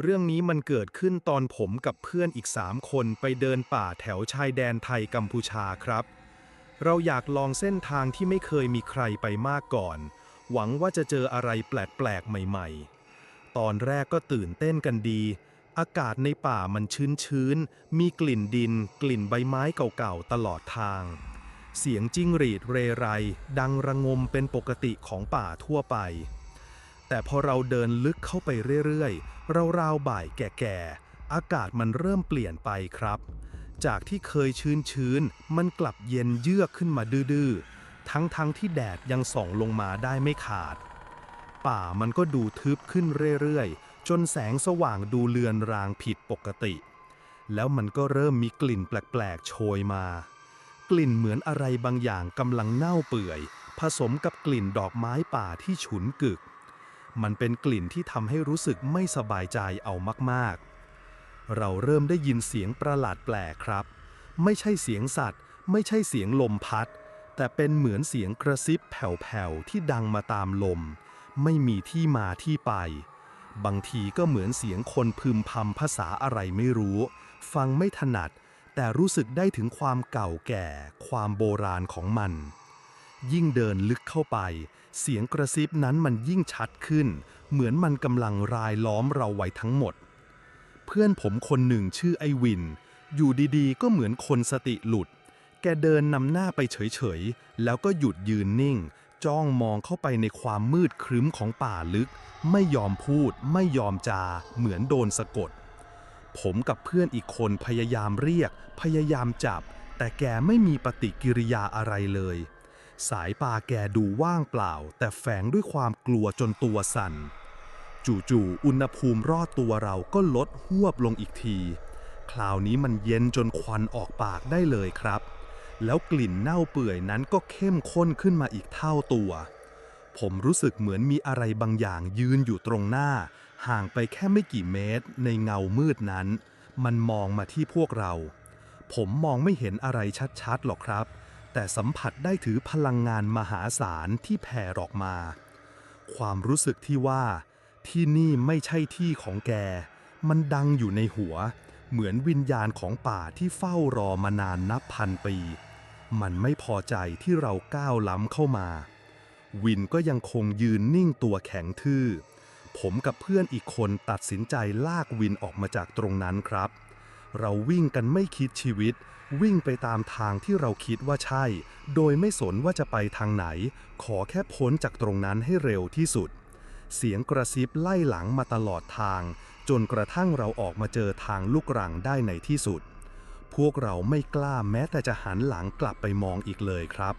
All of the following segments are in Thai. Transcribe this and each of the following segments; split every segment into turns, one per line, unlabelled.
เรื่องนี้มันเกิดขึ้นตอนผมกับเพื่อนอีกสามคนไปเดินป่าแถวชายแดนไทยกัมพูชาครับ เราอยากลองเส้นทางที่ไม่เคยมีใครไปมากก่อน หวังว่าจะเจออะไรแปลกๆใหม่ๆ ตอนแรกก็ตื่นเต้นกันดี อากาศในป่ามันชื้นๆ มีกลิ่นดิน กลิ่นใบไม้เก่าๆ ตลอดทาง เสียงจิ้งหรีดเรไร ดังระงมเป็นปกติของป่าทั่วไป แต่พอเราเดินลึกเข้าไปเรื่อยๆ ราวๆบ่ายแก่ๆ อากาศมันเริ่มเปลี่ยนไปครับ จากที่เคยชื้นๆ มันกลับเย็นเยือกขึ้นมาดื้อๆ ทั้งๆที่แดดยังส่องลงมาได้ไม่ขาด ป่ามันก็ดูทึบขึ้นเรื่อยๆ จนแสงสว่างดูเลือนรางผิดปกติ แล้วมันก็เริ่มมีกลิ่นแปลกๆ โชยมา กลิ่นเหมือนอะไรบางอย่างกำลังเน่าเปื่อย ผสมกับกลิ่นดอกไม้ป่าที่ฉุนกึก มันเป็นกลิ่นที่ทำให้รู้สึกไม่สบายใจเอามากๆ เราเริ่มได้ยินเสียงประหลาดแปลกครับ ไม่ใช่เสียงสัตว์ ไม่ใช่เสียงลมพัด แต่เป็นเหมือนเสียงกระซิบแผ่วๆที่ดังมาตามลม ไม่มีที่มาที่ไป บางทีก็เหมือนเสียงคนพึมพำภาษาอะไรไม่รู้ ฟังไม่ถนัด แต่รู้สึกได้ถึงความเก่าแก่ ความโบราณของมัน ยิ่งเดินลึกเข้าไป เสียงกระซิบนั้นมันยิ่งชัดขึ้น เหมือนมันกำลังรายล้อมเราไว้ทั้งหมด เพื่อนผมคนหนึ่งชื่อไอวิน อยู่ดีๆ ก็เหมือนคนสติหลุด แกเดินนำหน้าไปเฉยๆ แล้วก็หยุดยืนนิ่ง จ้องมองเข้าไปในความมืดครึ้มของป่าลึก ไม่ยอมพูด ไม่ยอมจา เหมือนโดนสะกด ผมกับเพื่อนอีกคนพยายามเรียก พยายามจับ แต่แกไม่มีปฏิกิริยาอะไรเลย สายตาแกดูว่างเปล่า แต่แฝงด้วยความกลัวจนตัวสั่น จู่ๆ อุณหภูมิรอดตัวเราก็ลดหวบลงอีกที คราวนี้มันเย็นจนควันออกปากได้เลยครับ แล้วกลิ่นเน่าเปื่อยนั้นก็เข้มข้นขึ้นมาอีกเท่าตัว ผมรู้สึกเหมือนมีอะไรบางอย่างยืนอยู่ตรงหน้า ห่างไปแค่ไม่กี่เมตร ในเงามืดนั้น มันมองมาที่พวกเรา ผมมองไม่เห็นอะไรชัดๆหรอกครับ แต่สัมผัสได้ถือพลังงานมหาศาลที่แผ่ออกมา ความรู้สึกที่ว่า ที่นี่ไม่ใช่ที่ของแก มันดังอยู่ในหัว เหมือนวิญญาณของป่าที่เฝ้ารอมานานนับพันปี มันไม่พอใจที่เราก้าวล้ำเข้ามา วินก็ยังคงยืนนิ่งตัวแข็งทื่อ ผมกับเพื่อนอีกคนตัดสินใจลากวินออกมาจากตรงนั้นครับ เราวิ่งกันไม่คิดชีวิต วิ่งไปตามทางที่เราคิดว่าใช่ โดยไม่สนว่าจะไปทางไหน ขอแค่พ้นจากตรงนั้นให้เร็วที่สุด เสียงกระซิบไล่หลังมาตลอดทาง จนกระทั่งเราออกมาเจอทางลูกรังได้ในที่สุด พวกเราไม่กล้าแม้แต่จะหันหลังกลับไปมองอีกเลยครับ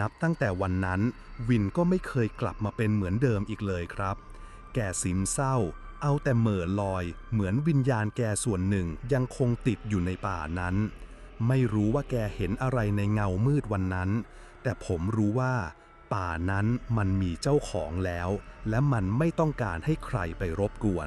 นับตั้งแต่วันนั้น วินก็ไม่เคยกลับมาเป็นเหมือนเดิมอีกเลยครับ แก่สิมเศร้า เอาแต่เหม่อลอยเหมือนวิญญาณแกส่วนหนึ่งยังคงติดอยู่ในป่านั้น ไม่รู้ว่าแกเห็นอะไรในเงามืดวันนั้น แต่ผมรู้ว่า ป่านั้นมันมีเจ้าของแล้ว และมันไม่ต้องการให้ใครไปรบกวน